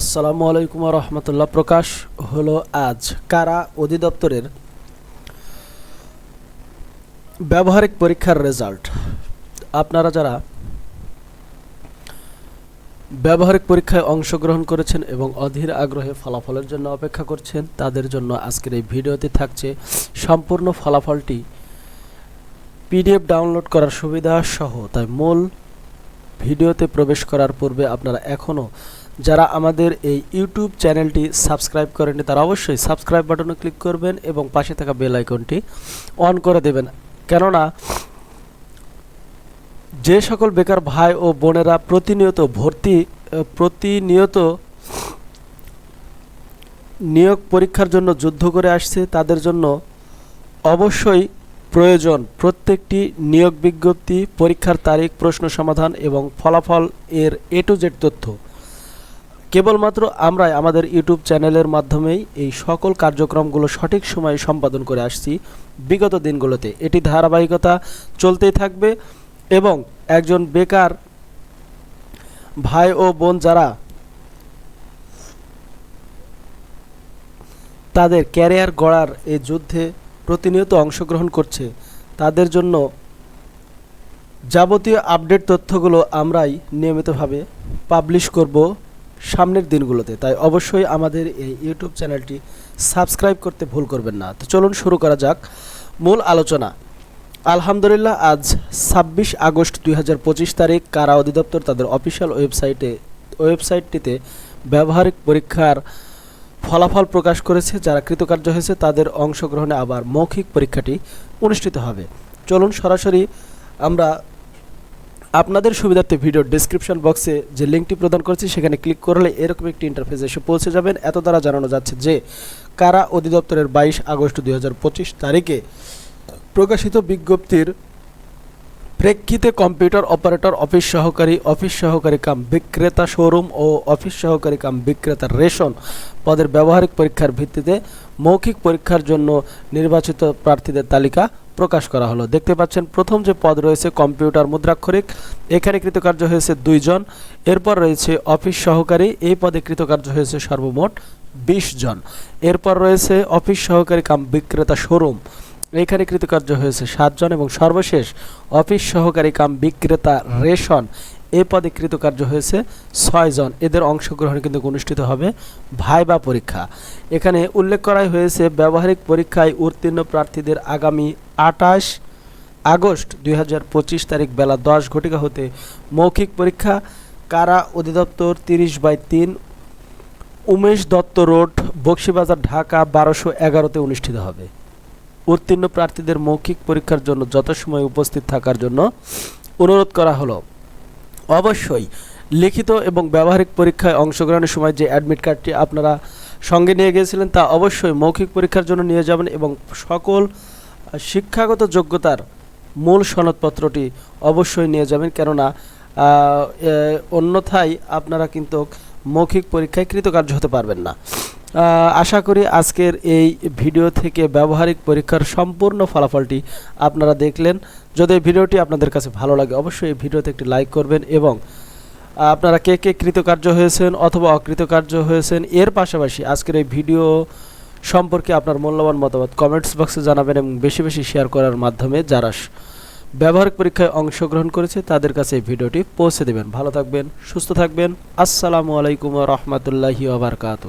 আসসালামু আলাইকুম রহমতুল্লাহ প্রকাশ হলো আজ। কারা? অধিদপ্তরের ব্যবহারিক পরীক্ষার রেজাল্ট। আপনারা যারা ব্যবহারিক পরীক্ষায় অংশগ্রহণ করেছেন এবং অধীর আগ্রহে ফলাফলের জন্য অপেক্ষা করছেন, তাদের জন্য আজকের এই ভিডিওতে থাকছে সম্পূর্ণ ফলাফলটি। পিডিএফ ডাউনলোড করার সুবিধা সহ। তাই মূল ভিডিওতে প্রবেশ করার পূর্বে আপনারা এখনও যারা আমাদের এই ইউটিউব চ্যানেলটি সাবস্ক্রাইব করেননি, তারা অবশ্যই সাবস্ক্রাইব বাটনে ক্লিক করবেন এবং পাশে থাকা বেল আইকনটি অন করে দেবেন। কেননা, যে সকল বেকার ভাই ও বোনেরা প্রতিনিয়ত ভর্তি প্রতিনিয়ত নিয়োগ পরীক্ষার জন্য যুদ্ধ করে আসছে, তাদের জন্য অবশ্যই প্রয়োজন প্রত্যেকটি নিয়োগ বিজ্ঞপ্তি, পরীক্ষার তারিখ, প্রশ্ন সমাধান এবং ফলাফল এর এ টু জেড তথ্য। কেবলমাত্র আমরাই আমাদের ইউটিউব চ্যানেলের মাধ্যমেই এই সকল কার্যক্রমগুলো সঠিক সময়ে সম্পাদন করে আসছি বিগত দিনগুলোতে। এটি ধারাবাহিকতা চলতেই থাকবে এবং একজন বেকার ভাই ও বোন যারা তাদের ক্যারিয়ার গড়ার এই যুদ্ধে প্রতিনিয়ত অংশগ্রহণ করছে, তাদের জন্য যাবতীয় আপডেট তথ্যগুলো আমরাই নিয়মিতভাবে পাবলিশ করব। সামনের দিনগুলোতে। তাই অবশ্যই আমাদের এই ইউটিউব চ্যানেলটি সাবস্ক্রাইব করতে ভুল করবেন না। তো চলুন শুরু করা যাক। মূল আলোচনা। আলহামদুলিল্লাহ, আজ ছাব্বিশ আগস্ট দুই হাজার পঁচিশ তারিখ কারা অধিদপ্তর তাদের অফিসিয়াল ওয়েবসাইটে, ওয়েবসাইটটিতে ব্যবহারিক পরীক্ষার ফলাফল প্রকাশ করেছে, যারা কৃতকার্য হয়েছে তাদের অংশগ্রহণে আবার মৌখিক পরীক্ষাটি অনুষ্ঠিত হবে। চলুন সরাসরি আমরা আপনাদের সুবিধার্থে ভিডিওর ডেসক্রিপশন বক্সে যে লিঙ্কটি প্রদান করেছি, সেখানে ক্লিক করলে এরকম একটি ইন্টারফেস এসে পৌঁছে যাবেন। এত দ্বারা জানানো যাচ্ছে যে, কারা অধিদপ্তরের বাইশ আগস্ট দু হাজার পঁচিশ তারিখে প্রকাশিত বিজ্ঞপ্তির প্রেক্ষিতে কম্পিউটার অপারেটর অফিস সহকারী অফিস সহকারী কাম বিক্রেতা শোরুম ও অফিস সহকারী কাম বিক্রেতা রেশন পদের ব্যবহারিক পরীক্ষার ভিত্তিতে মৌখিক পরীক্ষার জন্য নির্বাচিত প্রার্থীদের তালিকা প্রকাশ করা হলো। দেখতে পাচ্ছেন, প্রথম যে পদ রয়েছে কম্পিউটার মুদ্রাক্ষরিক, এখানে কৃতকার্য হয়েছে দুইজন। এরপর রয়েছে অফিস সহকারী, এই পদে কৃতকার্য হয়েছে সর্বমোট বিশ জন। এরপর রয়েছে অফিস সহকারী কাম বিক্রেতা শোরুম, এখানে কৃতকার্য হয়েছে সাতজন এবং সর্বশেষ অফিস সহকারী কাম বিক্রেতা রেশন এ পদে কৃতকার্য হয়েছে ছয়জন এদের অংশগ্রহণ কিন্তু অনুষ্ঠিত হবে ভাইবা পরীক্ষা। এখানে উল্লেখ করাই হয়েছে, ব্যবহারিক পরীক্ষায় উত্তীর্ণ প্রার্থীদের আগামী আটাশ আগস্ট দুই হাজার পঁচিশ তারিখ বেলা দশ ঘটিকা হতে মৌখিক পরীক্ষা, কারা অধিদপ্তর তিরিশ বাই তিন, উমেশ দত্ত রোড, বক্সিবাজার, ঢাকা বারোশো এগারোতে অনুষ্ঠিত হবে। উত্তীর্ণ প্রার্থীদের মৌখিক পরীক্ষার জন্য যথাসময়ে উপস্থিত থাকার জন্য অনুরোধ করা হলো। অবশ্যই। লিখিত এবং ব্যবহারিক পরীক্ষায় অংশগ্রহণের সময় যে অ্যাডমিট কার্ডটি আপনারা সঙ্গে নিয়ে গিয়েছিলেন, তা অবশ্যই মৌখিক পরীক্ষার জন্য নিয়ে যাবেন এবং সকল শিক্ষাগত যোগ্যতার মূল সনদপত্রটি অবশ্যই নিয়ে যাবেন। কেননা অন্যথায় আপনারা কিন্তু মৌখিক পরীক্ষায় কৃতকার্য হতে পারবেন না। আশা করি আজকের এই ভিডিও থেকে ব্যবহারিক পরীক্ষার সম্পূর্ণ ফলাফলটি আপনারা দেখলেন। যদি এই ভিডিওটি আপনাদের কাছে ভালো লাগে, অবশ্যই এই ভিডিওতে একটি লাইক করবেন এবং আপনারা কে কে কৃতকার্য হয়েছেন অথবা অকৃতকার্য হয়েছেন, এর পাশাপাশি আজকের এই ভিডিও সম্পর্কে আপনার মূল্যবান মতামত কমেন্টস বক্সে জানাবেন এবং বেশি বেশি শেয়ার করার মাধ্যমে যারা ব্যবহারিক পরীক্ষায় অংশগ্রহণ করেছে, তাদের কাছে এই ভিডিওটি পৌঁছে দেবেন। ভালো থাকবেন, সুস্থ থাকবেন। আসসালামু আলাইকুম রহমতুল্লাহি আবরকাত